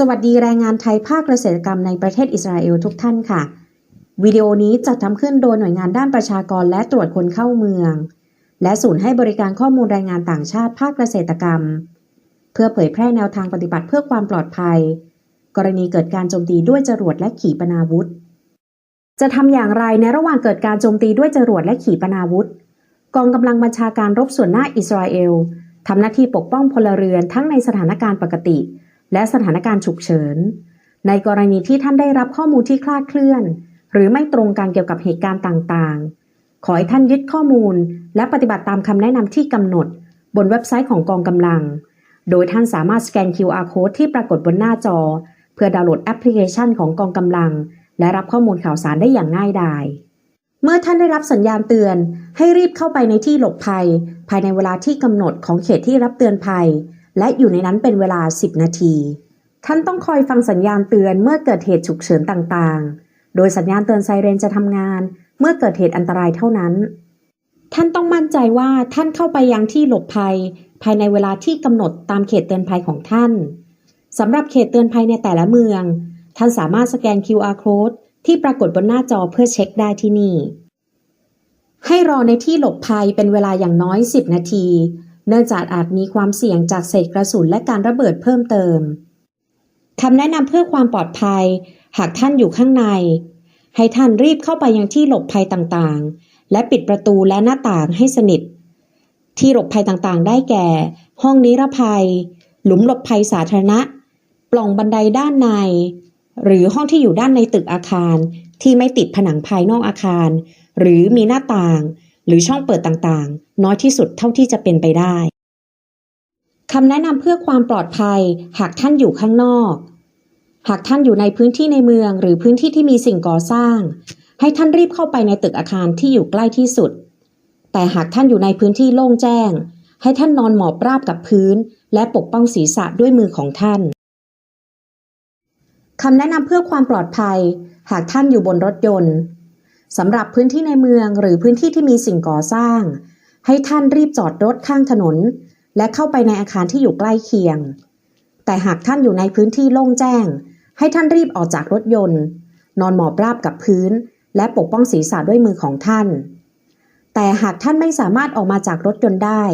สวัสดีแรงงานไทยภาคเกษตรกรรมในประเทศอิสราเอลทุกท่านค่ะ วิดีโอนี้จัดทำขึ้นโดยหน่วยงานด้านประชากรและตรวจคนเข้าเมือง และศูนย์ให้บริการข้อมูลแรงงานต่างชาติภาคเกษตรกรรม เพื่อเผยแพร่แนวทางปฏิบัติเพื่อความปลอดภัย กรณีเกิดการโจมตีด้วยจรวดและขีปนาวุธ จะทำอย่างไรในระหว่างเกิดการโจมตีด้วยจรวดและขีปนาวุธ กองกำลังบัญชาการรบส่วนหน้าอิสราเอลทำหน้าที่ปกป้องพลเรือนทั้งในสถานการณ์ปกติ และสถานการณ์ฉุกเฉิน ในกรณีที่ท่านได้รับข้อมูลที่คลาดเคลื่อน หรือไม่ตรงกันเกี่ยวกับเหตุการณ์ต่างๆ ขอให้ท่านยึดข้อมูล และปฏิบัติตามคำแนะนำที่กำหนด บนเว็บไซต์ของกองกำลัง โดยท่านสามารถสแกน QR code ที่ปรากฏบนหน้าจอ เพื่อดาวน์โหลดแอปพลิเคชันของกองกำลัง และรับข้อมูลข่าวสารได้อย่างง่ายดายเมื่อท่านได้รับสัญญาณเตือน ให้รีบเข้าไปในที่หลบภัย ภายในเวลาที่กำหนดของเขตที่รับเตือนภัย และอยู่ในนั้นเป็นเวลา 10 นาที ท่านต้องคอยฟังสัญญาณเตือนเมื่อเกิดเหตุฉุกเฉินต่างๆ โดยสัญญาณเตือนไซเรนจะทำงาน เมื่อเกิดเหตุอันตรายเท่านั้น ท่านต้องมั่นใจว่าท่านเข้าไปยังที่หลบภัย ภายในเวลาที่กำหนดตามเขตเตือนภัยของท่านสำหรับเขตเตือนภัยในแต่ละเมือง ท่านสามารถสแกน QR code ที่ปรากฏบนหน้าจอเพื่อเช็คได้ที่นี่ ให้รอในที่หลบภัยเป็นเวลาอย่างน้อย 10 นาที เนื่องจากอาจมีความเสี่ยงจากเศษกระสุนและการระเบิดเพิ่มเติมคำแนะนำเพื่อความปลอดภัย หากท่านอยู่ข้างใน ให้ท่านรีบเข้าไปยังที่หลบภัยต่างๆ และปิดประตูและหน้าต่างให้สนิท ที่หลบภัยต่างๆ ได้แก่ ห้องนิรภัย หลุมหลบภัยสาธารณะ ปล่องบันไดด้านใน หรือห้องที่อยู่ด้านในตึกอาคารที่ไม่ติดผนังภายนอกอาคาร หรือมีหน้าต่าง หรือช่องเปิดต่างๆ น้อยที่สุดเท่าที่จะเป็นไปได้คำแนะนำเพื่อความปลอดภัย หากท่านอยู่ข้างนอก หากท่านอยู่ในพื้นที่ในเมือง หรือพื้นที่ที่มีสิ่งก่อสร้าง ให้ท่านรีบเข้าไปในตึกอาคารที่อยู่ใกล้ที่สุด แต่หากท่านอยู่ในพื้นที่โล่งแจ้ง ให้ท่านนอนหมอบราบกับพื้น และปกป้องศีรษะด้วยมือของท่านคำแนะนำเพื่อความปลอดภัย หากท่านอยู่บนรถยนต์ สำหรับพื้นที่ในเมืองหรือพื้นที่ที่มีสิ่งก่อสร้าง ให้ท่านรีบจอดรถข้างถนน และเข้าไปในอาคารที่อยู่ใกล้เคียง แต่หากท่านอยู่ในพื้นที่โล่งแจ้ง ให้ท่านรีบออกจากรถยนต์ นอนหมอบราบกับพื้น และปกป้องศีรษะด้วยมือของท่าน แต่หากท่านไม่สามารถออกมาจากรถยนต์ได้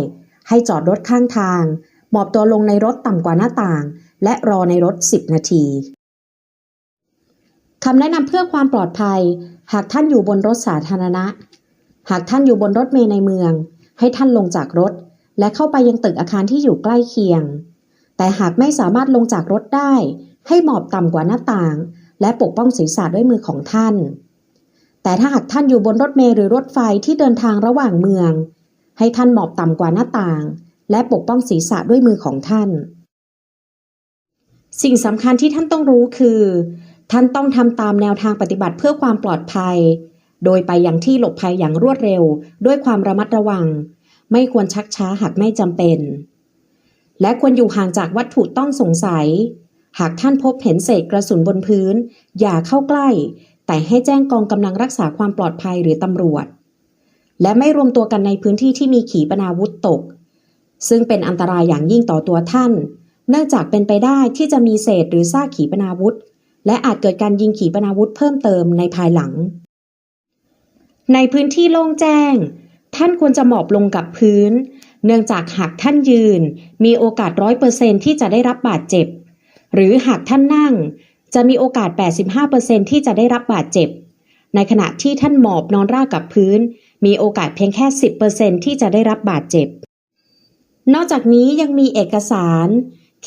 ให้จอดรถข้างทาง หมอบตัวลงในรถต่ำกว่าหน้าต่าง และรอในรถ 10 นาที คำแนะนำเพื่อความปลอดภัย หากท่านอยู่บนรถสาธารณะ หากท่านอยู่บนรถเมล์ในเมือง ให้ท่านลงจากรถ และเข้าไปยังตึกอาคารที่อยู่ใกล้เคียง แต่หากไม่สามารถลงจากรถได้ ให้หมอบต่ำกว่าหน้าต่าง และปกป้องศีรษะด้วยมือของท่าน แต่ถ้าหากท่านอยู่บนรถเมล์หรือรถไฟที่เดินทางระหว่างเมือง ให้ท่านหมอบต่ำกว่าหน้าต่าง และปกป้องศีรษะด้วยมือของท่าน สิ่งสำคัญที่ท่านต้องรู้คือ ท่านต้องทำตามแนวทางปฏิบัติเพื่อความปลอดภัย โดยไปอย่างที่หลบภัยอย่างรวดเร็ว ด้วยความระมัดระวัง ไม่ควรชักช้าหากไม่จำเป็น และควรอยู่ห่างจากวัตถุต้องสงสัย หากท่านพบเห็นเศษกระสุนบนพื้น อย่าเข้าใกล้ แต่ให้แจ้งกองกำลังรักษาความปลอดภัยหรือตำรวจ และไม่รวมตัวกันในพื้นที่ที่มีขีปนาวุธตก ซึ่งเป็นอันตรายอย่างยิ่งต่อตัวท่าน เนื่องจากเป็นไปได้ที่จะมีเศษหรือซากขีปนาวุธ และอาจเกิดการยิงขีปนาวุธเพิ่มเติมในภายหลัง ในพื้นที่โล่งแจ้ง ท่านควรจะหมอบลงกับพื้น เนื่องจากหากท่านยืน มีโอกาสร้อยเปอร์เซนที่จะได้รับบาดเจ็บ หรือหากท่านนั่ง จะมีโอกาส 85%ที่จะได้รับบาดเจ็บ ในขณะที่ท่านหมอบนอนราบกับพื้น มีโอกาสเพียงแค่ 10%ที่จะได้รับบาดเจ็บ นอกจากนี้ยังมีเอกสาร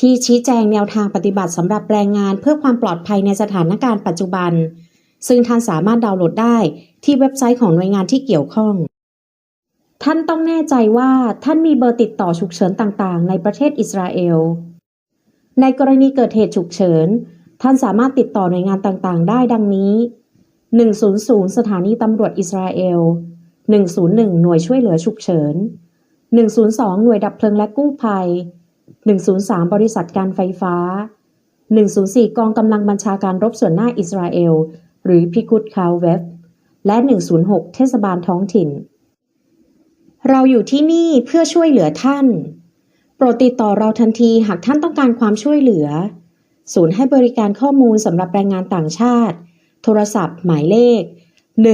ที่ชี้แจงแนวทางปฏิบัติสำหรับแรงงานเพื่อความปลอดภัยในสถานการณ์ปัจจุบัน ซึ่งท่านสามารถดาวน์โหลดได้ที่เว็บไซต์ของหน่วยงานที่เกี่ยวข้อง ท่านต้องแน่ใจว่าท่านมีเบอร์ติดต่อฉุกเฉินต่างๆ ในประเทศอิสราเอล ในกรณีเกิดเหตุฉุกเฉิน ท่านสามารถติดต่อหน่วยงานต่างๆ ได้ดังนี้ 100 สถานีตำรวจอิสราเอล 101 หน่วยช่วยเหลือฉุกเฉิน 102 หน่วยดับเพลิงและกู้ภัย 103 บริษัทการไฟฟ้า 104 กองกำลังบัญชาการรบส่วนหน้าอิสราเอล หรือพิกุตคาวเวฟ และ 106 เทศบาลท้องถิ่น เราอยู่ที่นี่เพื่อช่วยเหลือท่าน โปรดติดต่อเราทันทีหากท่านต้องการความช่วยเหลือ ศูนย์ให้บริการข้อมูลสำหรับแรงงานต่างชาติ โทรศัพท์ หมายเลข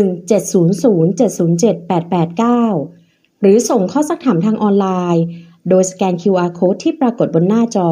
1700 707 889 หรือส่งข้อสักถามทางออนไลน์ โดยสแกน QR code ที่ปรากฏบนหน้าจอ